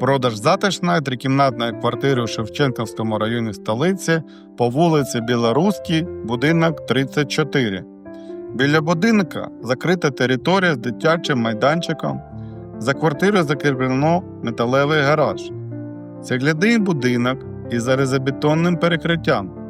Продаж затишної трикімнатної квартири у Шевченківському районі столиці по вулиці Білоруській, будинок 34. Біля будинка закрита територія з дитячим майданчиком. За квартирою закріплено металевий гараж. Цегляний будинок із залізобетонним перекриттям.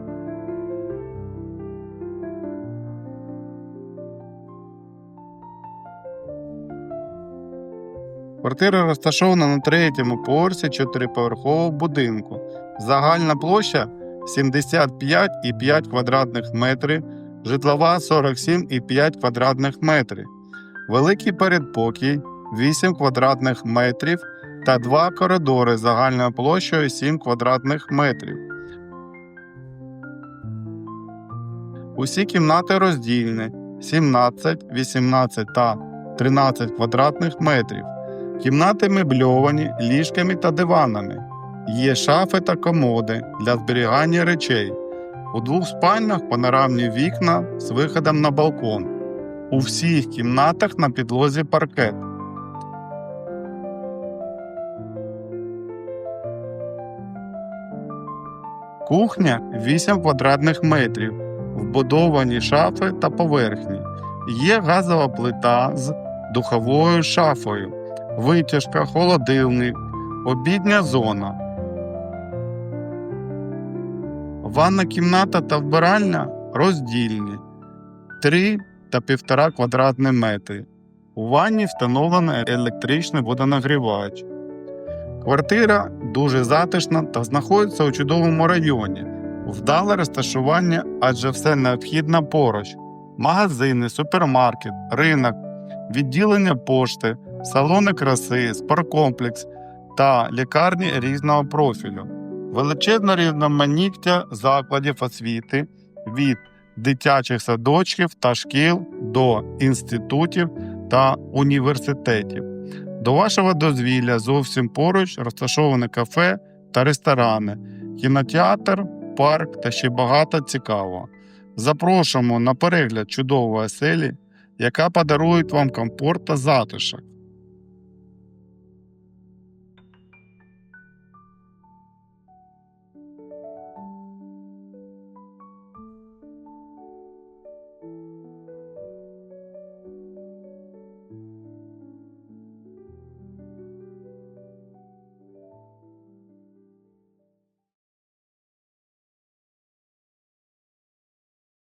Квартира розташована на третьому поверсі чотириповерхового будинку. Загальна площа 75,5 квадратних метрів, житлова 47,5 квадратних метрів, великий передпокій 8 квадратних метрів та два коридори загальною площею 7 квадратних метрів. Усі кімнати роздільні 17, 18 та 13 квадратних метрів. Кімнати мебльовані ліжками та диванами. Є шафи та комоди для зберігання речей. У двох спальнях панорамні вікна з виходом на балкон. У всіх кімнатах на підлозі паркет. Кухня 8 квадратних метрів, вбудовані шафи та поверхні. Є газова плита з духовою шафою витяжка, холодильник, обідня зона. Ванна кімната та вбиральня роздільні 3 та 1,5 квадратні метри. У ванні встановлено електричний водонагрівач. Квартира дуже затишна та знаходиться у чудовому районі. Вдале розташування, адже все необхідне поруч: магазини, супермаркет, ринок, відділення пошти, салони краси, спорткомплекс та лікарні різного профілю, величезне різноманіття закладів освіти від дитячих садочків та шкіл до інститутів та університетів. До вашого дозвілля зовсім поруч розташовані кафе та ресторани, кінотеатр, парк та ще багато цікавого. Запрошуємо на перегляд чудової оселі, яка подарує вам комфорт та затишок.